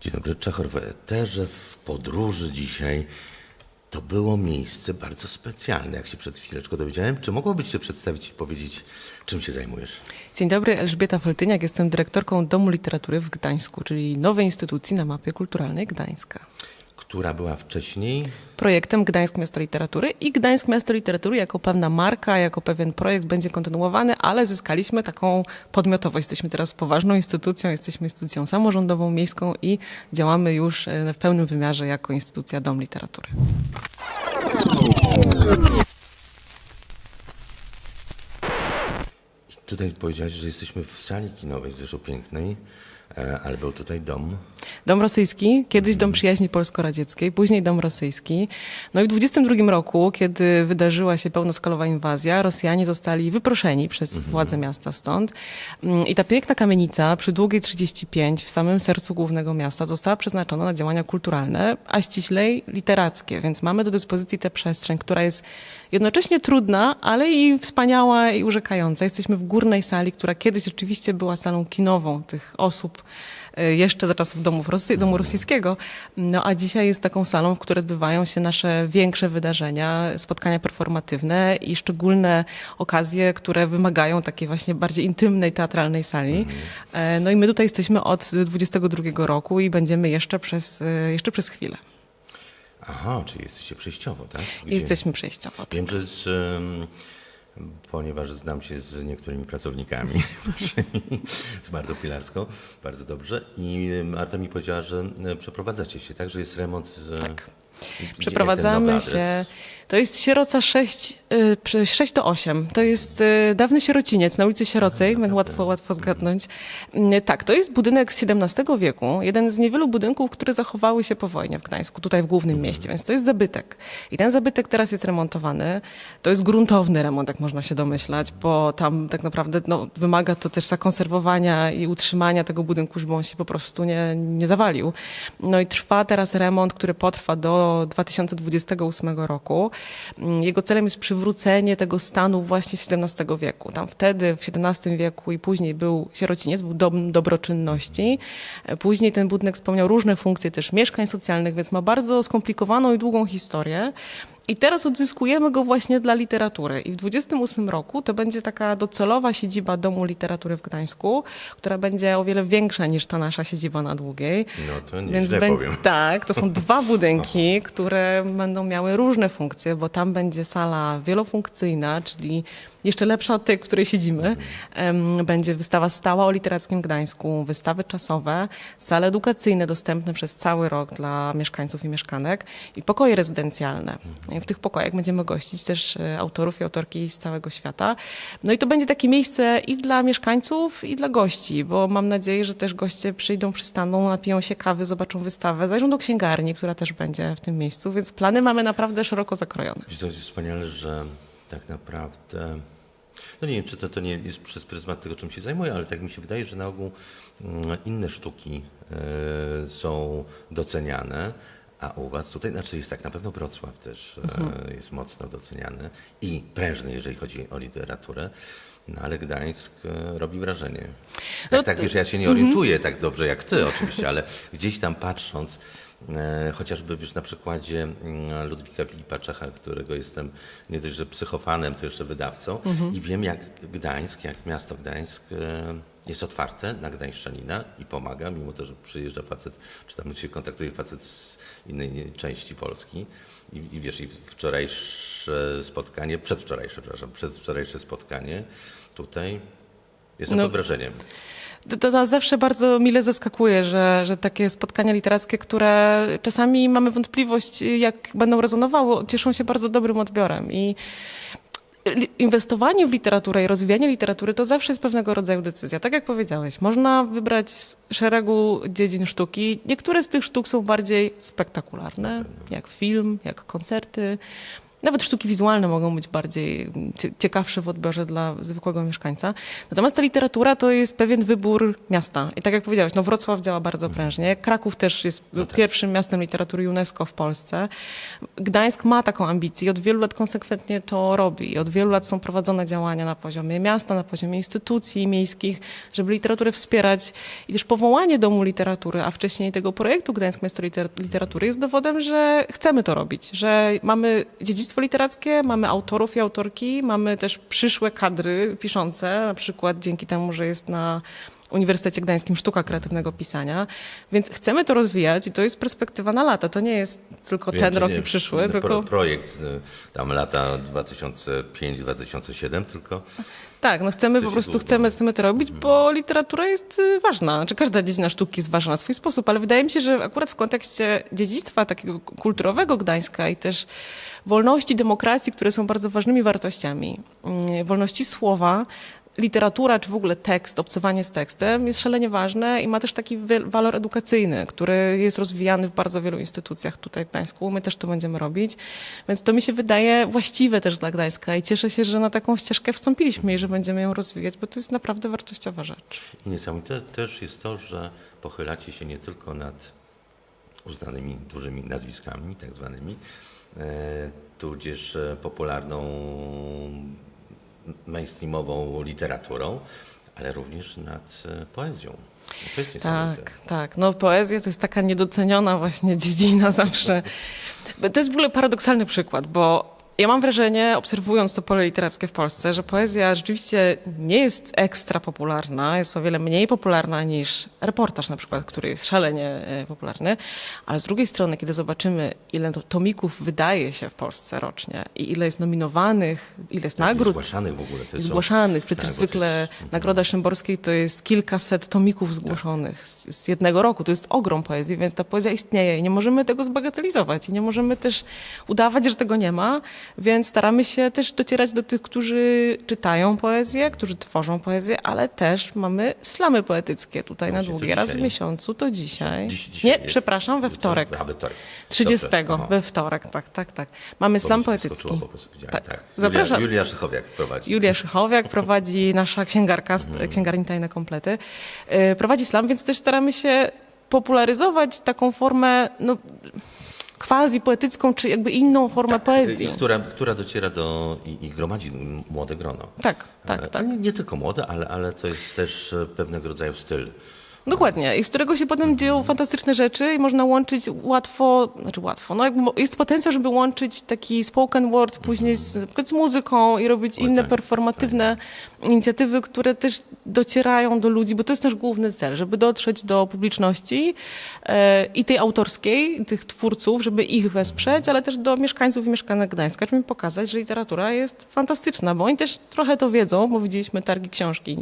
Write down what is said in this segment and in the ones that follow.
Dzień dobry, Czechor w Eterze, w podróży dzisiaj. To było miejsce bardzo specjalne, jak się przed chwileczką dowiedziałem. Czy mogłabyś się przedstawić i powiedzieć, czym się zajmujesz? Dzień dobry, Elżbieta Foltyniak, jestem dyrektorką Domu Literatury w Gdańsku, czyli nowej instytucji na mapie kulturalnej Gdańska. Która była wcześniej? Projektem Gdańsk Miasto Literatury i Gdańsk Miasto Literatury jako pewna marka, jako pewien projekt będzie kontynuowany, ale zyskaliśmy taką podmiotowość. Jesteśmy teraz poważną instytucją, jesteśmy instytucją samorządową, miejską i działamy już e, w pełnym wymiarze jako instytucja Dom Literatury. I tutaj powiedziałeś, że jesteśmy w sali kinowej, zresztą pięknej, ale był tutaj dom. Dom rosyjski, kiedyś Dom Przyjaźni Polsko-Radzieckiej, później Dom rosyjski. No i w 22 roku, kiedy wydarzyła się pełnoskalowa inwazja, Rosjanie zostali wyproszeni przez władze miasta stąd. Mm, I ta piękna kamienica przy długiej 35 w samym sercu głównego miasta została przeznaczona na działania kulturalne, a ściślej literackie. Więc mamy do dyspozycji tę przestrzeń, która jest jednocześnie trudna, ale i wspaniała i urzekająca. Jesteśmy w górnej sali, która kiedyś rzeczywiście była salą kinową tych osób, y, jeszcze za czasów domów Rosy, domu rosyjskiego, no a dzisiaj jest taką salą, w której odbywają się nasze większe wydarzenia, spotkania performatywne i szczególne okazje, które wymagają takiej właśnie bardziej intymnej, teatralnej sali. E, No i my tutaj jesteśmy od 22 roku i będziemy jeszcze przez, e, jeszcze przez chwilę. Aha, czyli jesteście przejściowo, tak? Gdzie- Jesteśmy przejściowo. Wiem, że z, ponieważ znam się z niektórymi pracownikami z Martą Pilarską, bardzo dobrze. I Marta mi powiedziała, że e, przeprowadzacie się, tak? Że jest remont. Z, Tak. Przeprowadzamy się. To jest Sieroca 6, y, przy- 6 do 8. To jest y, dawny sierociniec na ulicy Sierocej, będę łatwo, łatwo zgadnąć. Y, Tak, to jest budynek z XVII wieku, jeden z niewielu budynków, które zachowały się po wojnie w Gdańsku, tutaj w głównym mieście, więc to jest zabytek. I ten zabytek teraz jest remontowany. To jest gruntowny remont, jak można się domyślać, bo tam tak naprawdę no, wymaga to też zakonserwowania i utrzymania tego budynku, żeby on się po prostu nie, nie zawalił. No i trwa teraz remont, który potrwa do 2028 roku. Mm, Jego celem jest przywrócenie tego stanu właśnie XVII wieku. Tam wtedy, w XVII wieku i później był sierociniec, był dom dobroczynności. Później ten budynek spełniał różne funkcje też mieszkań socjalnych, więc ma bardzo skomplikowaną i długą historię. I teraz odzyskujemy go właśnie dla literatury. I w 28 roku to będzie taka docelowa siedziba Domu Literatury w Gdańsku, która będzie o wiele większa niż ta nasza siedziba na Długiej. No to nie Więc źle powiem. Tak, to są dwa budynki, które będą miały różne funkcje, bo tam będzie sala wielofunkcyjna, czyli jeszcze lepsza od tej, w której siedzimy. Em, Będzie wystawa stała o literackim Gdańsku, wystawy czasowe, sale edukacyjne dostępne przez cały rok dla mieszkańców i mieszkanek i pokoje rezydencjalne. I w tych pokojach będziemy gościć też e, autorów i autorki z całego świata. No i to będzie takie miejsce i dla mieszkańców, i dla gości, bo mam nadzieję, że też goście przyjdą, przystaną, napiją się kawy, zobaczą wystawę, zajrzą do księgarni, która też będzie w tym miejscu, więc plany mamy naprawdę szeroko zakrojone. Co jest wspaniale, że tak naprawdę. No nie wiem, czy to, to nie jest przez pryzmat tego, czym się zajmuję, ale tak mi się wydaje, że na ogół mm, inne sztuki e, są doceniane, a u Was tutaj, znaczy jest tak, na pewno Wrocław też e, jest mocno doceniany i prężny, jeżeli chodzi o literaturę. No ale Gdańsk e, robi wrażenie. Jak No tak wiesz, ja się nie orientuję tak dobrze jak ty oczywiście, ale gdzieś tam patrząc, e, chociażby wiesz na przykładzie mm, Ludwika Filipa Czecha, którego jestem nie dość, że psychofanem, to jeszcze wydawcą i wiem jak Gdańsk, jak miasto Gdańsk e, jest otwarte na gdańszczanina i pomaga, mimo to, że przyjeżdża facet, czy tam się kontaktuje facet z innej części Polski. I, I wiesz, i wczorajsze spotkanie, przedwczorajsze, przepraszam, przedwczorajsze spotkanie tutaj Jestem No, pod wrażeniem. To, to nas zawsze bardzo mile zaskakuje, że, że takie spotkania literackie, które czasami mamy wątpliwość, jak będą rezonowały, cieszą się bardzo dobrym odbiorem. I inwestowanie w literaturę i rozwijanie literatury to zawsze jest pewnego rodzaju decyzja. Tak jak powiedziałeś, można wybrać szeregu dziedzin sztuki. Niektóre z tych sztuk są bardziej spektakularne, jak film, jak koncerty. Nawet sztuki wizualne mogą być bardziej mm, cie- ciekawsze w odbiorze dla zwykłego mieszkańca. Natomiast ta literatura to jest pewien wybór miasta. I tak jak powiedziałeś, no Wrocław działa bardzo prężnie. Kraków też jest No tak. pierwszym miastem literatury UNESCO w Polsce. Gdańsk ma taką ambicję i od wielu lat konsekwentnie to robi. I od wielu lat są prowadzone działania na poziomie miasta, na poziomie instytucji miejskich, żeby literaturę wspierać. I też powołanie Domu Literatury, a wcześniej tego projektu Gdańsk Miasto Liter- Literatury jest dowodem, że chcemy to robić, że mamy dziedzictwo literackie, mamy autorów i autorki, mamy też przyszłe kadry piszące, na przykład dzięki temu, że jest na Uniwersytecie Gdańskim Sztuka Kreatywnego Pisania, więc chcemy to rozwijać i to jest perspektywa na lata. To nie jest tylko Wiem, ten rok nie i przyszły, pro- tylko... Projekt y, tam lata 2005-2007 tylko. Tak, no chcemy Chce po prostu, chcemy, chcemy to robić, bo literatura jest y, ważna. Znaczy każda dziedzina sztuki jest ważna na swój sposób, ale wydaje mi się, że akurat w kontekście dziedzictwa takiego kulturowego Gdańska i też wolności, demokracji, które są bardzo ważnymi wartościami, mm, wolności słowa, literatura, czy w ogóle tekst, obcowanie z tekstem jest szalenie ważne i ma też taki walor edukacyjny, który jest rozwijany w bardzo wielu instytucjach tutaj w Gdańsku. My też to będziemy robić. Więc to mi się wydaje właściwe też dla Gdańska i cieszę się, że na taką ścieżkę wstąpiliśmy i że będziemy ją rozwijać, bo to jest naprawdę wartościowa rzecz. I niesamowite też jest to, że pochylacie się nie tylko nad uznanymi dużymi nazwiskami, tak zwanymi, e, tudzież e, popularną mainstreamową literaturą, ale również nad e, poezją. To jest. Tak, tak. No poezja to jest taka niedoceniona właśnie dziedzina zawsze. To jest w ogóle paradoksalny przykład, bo ja mam wrażenie, obserwując to pole literackie w Polsce, że poezja rzeczywiście nie jest ekstra popularna, jest o wiele mniej popularna niż reportaż na przykład, który jest szalenie e, popularny, ale z drugiej strony, kiedy zobaczymy, ile to- tomików wydaje się w Polsce rocznie i ile jest nominowanych, ile jest Tak, nagród Zgłaszanych w ogóle. To zgłaszanych. Przecież tak, to zwykle jest-. Nagroda Szymborskiej to jest kilkaset tomików zgłoszonych z, z jednego roku. To jest ogrom poezji, więc ta poezja istnieje i nie możemy tego zbagatelizować i nie możemy też udawać, że tego nie ma, więc staramy się też docierać do tych, którzy czytają poezję, którzy tworzą poezję, ale też mamy slamy poetyckie tutaj na Właśnie, to długie. Raz w miesiącu to dzisiaj. Dziś- dzisiaj nie, jest. przepraszam, we wtorek. A, we wtorek. 30 Dobrze. We wtorek, tak, tak, tak. Mamy slam poetycki. po prostu Tak. tak. Zapraszam. Julia, Julia Szychowiak prowadzi. Julia Szychowiak prowadzi, nasza księgarka, st- księgarni Tajne Komplety, y, prowadzi slam, więc też staramy się popularyzować taką formę, no, quasi poetycką, czy jakby inną formę poezji. I która, która dociera do i, i gromadzi młode grono. Tak, tak, tak. Nie, nie tylko młode, ale, ale to jest też pewnego rodzaju styl. Dokładnie. I z którego się potem dzieją fantastyczne rzeczy i można łączyć łatwo, znaczy łatwo, no jest potencjał, żeby łączyć taki spoken word później z, na przykład z muzyką i robić inne tak, performatywne inicjatywy, które też docierają do ludzi, bo to jest nasz główny cel, żeby dotrzeć do publiczności e, i tej autorskiej, tych twórców, żeby ich wesprzeć, ale też do mieszkańców i mieszkanek Gdańska, żeby im pokazać, że literatura jest fantastyczna, bo oni też trochę to wiedzą, bo widzieliśmy targi książki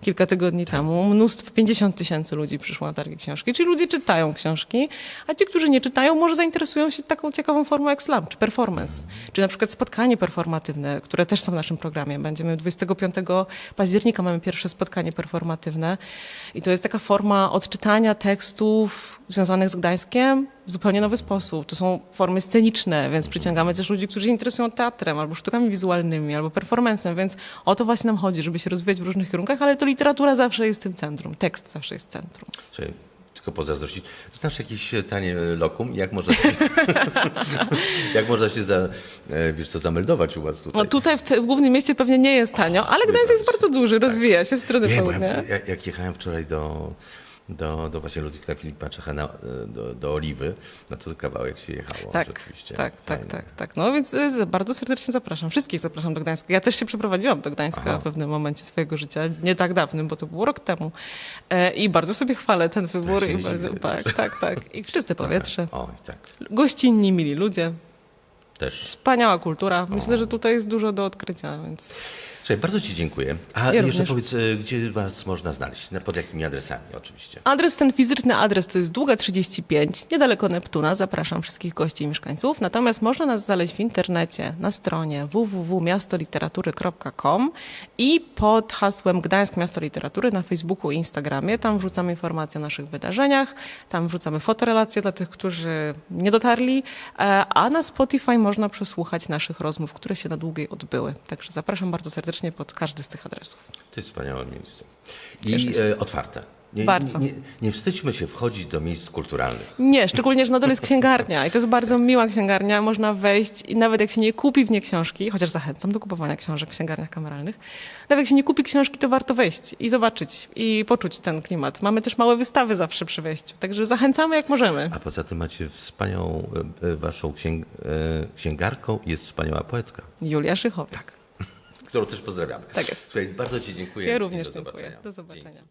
kilka tygodni temu. Mnóstwo, 50 tysięcy ludzi przyszło na targi książki, czyli ludzie czytają książki, a ci, którzy nie czytają, może zainteresują się taką ciekawą formą jak slam, czy performance, czy na przykład spotkanie performatywne, które też są w naszym programie. Będziemy 25 października mamy pierwsze spotkanie performatywne i to jest taka forma odczytania tekstów związanych z Gdańskiem w zupełnie nowy sposób. To są formy sceniczne, więc przyciągamy też ludzi, którzy się interesują teatrem, albo sztukami wizualnymi, albo performancem, więc o to właśnie nam chodzi, żeby się rozwijać w różnych kierunkach, ale to literatura zawsze jest tym centrum, tekst zawsze jest centrum. Słuchaj, tylko pozazdrościć. Znasz jakieś e, tanie e, lokum? Jak można się, jak można się za, e, wiesz co, zameldować u was tutaj? No tutaj w, w głównym mieście pewnie nie jest tanio, ale Gdańsk jest bardzo duży, rozwija się w stronę Nie, ja, południa. jak, jak jechałem wczoraj do, do, do właśnie Ludwika Filipa Czecha na, do, do Oliwy, no to kawałek się jechało Tak, rzeczywiście. tak, tak, Fajne. tak, tak. No więc y, bardzo serdecznie zapraszam. Wszystkich zapraszam do Gdańska. Ja też się przeprowadziłam do Gdańska Aha. w pewnym momencie swojego życia, nie tak dawnym, bo to było rok temu. E, I bardzo sobie chwalę ten wybór. I bardzo, dziwię, tak, tak, tak. I czyste powietrze. Oj, tak. Gościnni, mili ludzie. Też. Wspaniała kultura. Myślę, że tutaj jest dużo do odkrycia, więc Słuchaj, bardzo Ci dziękuję. A Ja jeszcze również. powiedz, e, gdzie Was można znaleźć? Na- Pod jakimi adresami oczywiście? Adres ten fizyczny adres to jest Długa 35, niedaleko Neptuna. Zapraszam wszystkich gości i mieszkańców. Natomiast można nas znaleźć w internecie na stronie www.miastoliteratury.com i pod hasłem Gdańsk Miasto Literatury na Facebooku i Instagramie. Tam wrzucamy informacje o naszych wydarzeniach, tam wrzucamy fotorelacje dla tych, którzy nie dotarli, e, a na Spotify można przesłuchać naszych rozmów, które się na długiej odbyły. Także zapraszam bardzo serdecznie pod każdy z tych adresów. To jest wspaniałe miejsce. I e, otwarte. Nie, Bardzo. Nie, nie, nie wstydźmy się wchodzić do miejsc kulturalnych. Nie, szczególnie, że na dole jest księgarnia i to jest bardzo miła księgarnia. Można wejść i nawet jak się nie kupi w nie książki, chociaż zachęcam do kupowania książek w księgarniach kameralnych, nawet jak się nie kupi książki, to warto wejść i zobaczyć i poczuć ten klimat. Mamy też małe wystawy zawsze przy wejściu, także zachęcamy jak możemy. A poza tym macie wspaniałą, e, e, waszą księg, e, księgarką jest wspaniała poetka, Julia Szychowak. Którą też pozdrawiamy. Tak jest. Słuchaj, bardzo Ci dziękuję. Ja również do dziękuję. zobaczenia. Do Dzięki. zobaczenia.